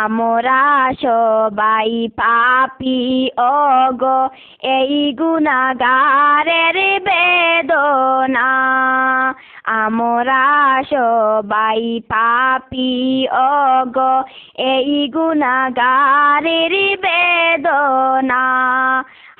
আমরা সবাই পাপি অগ এই গুণাগারের বেদনা। আমরা সবাই পাপি অগ এই গুণাগারের বেদনা।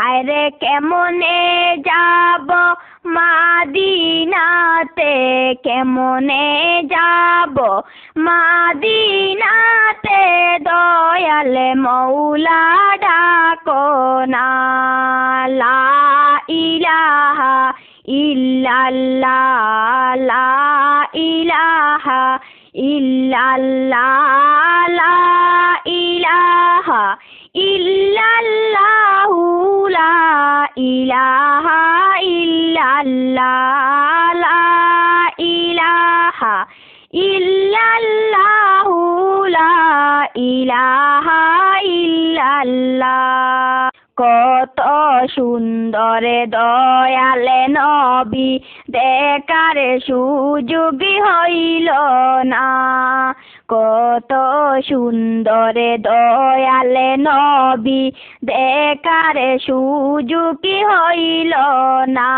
হায়রে কেমনে যাব মাদিনাতে? কেমনে যাব মাদিনাতে? দয়াল মৌলা ডাকো না। লা ইলাহা ইল্লাল্লাহ ইলাহা ইল্লাল্লাহ কত সুন্দর দয়ালে নবী দেখার সুযোগ হইল না। কত সুন্দর দয়ালে নবী, দেখার সুযোগ হইল না।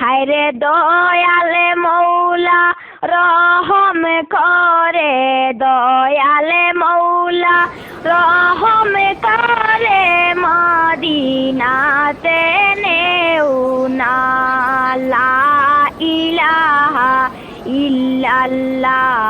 হায়রে দয়ালে মৌলা, রহম করে দয়ালে মৌলা, রহম করে মদিনাতে নেও না। ইলাহা ইল্লাল্লাহ।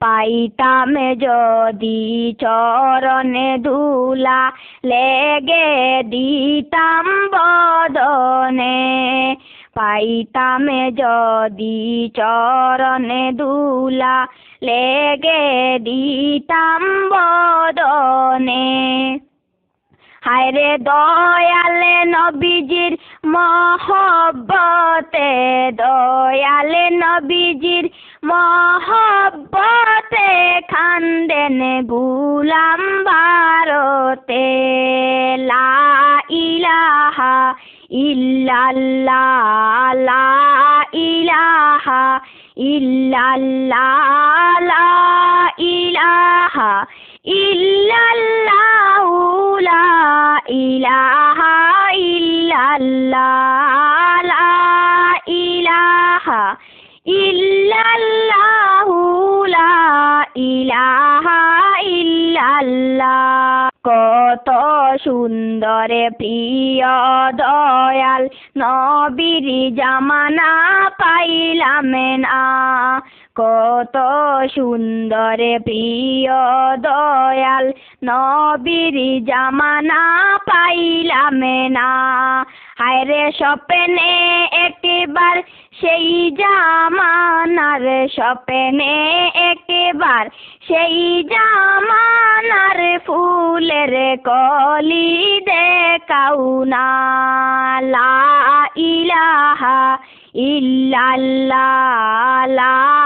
পাইতাম যদি চরণে ধুলা লেগে দিতাম বদনে। পাইতাম যদি চরণে ধুলা লেগে দিতাম বদনে। হায়রে দয়ালে নবীজির মহব্বতে, দয়ালে নবীজির মহব্বতে খান্দেন গুলাম ভারতে লা ইলাহা ইল্লাল্লাহ লা ইলাহা ইল্লাল্লাহ লা ইলাহা ইল্লাল্লাহু লা ইলাহা ইল্লাল্লাহ লা ইলাহা ইল্লাল্লাহু কত সুন্দর প্রিয় দয়াল নবীর জামানা পাইলাম না। কত সুন্দর প্রিয় দয়াল নবীর জামানা পাইলাম না। হায়রে স্বপ্নে একবার সেই জামানার স্বপ্নে একবার সেই জামানার ফুলের কলি দেখাও না। ইলাহা ইল্লাল্লাহ লা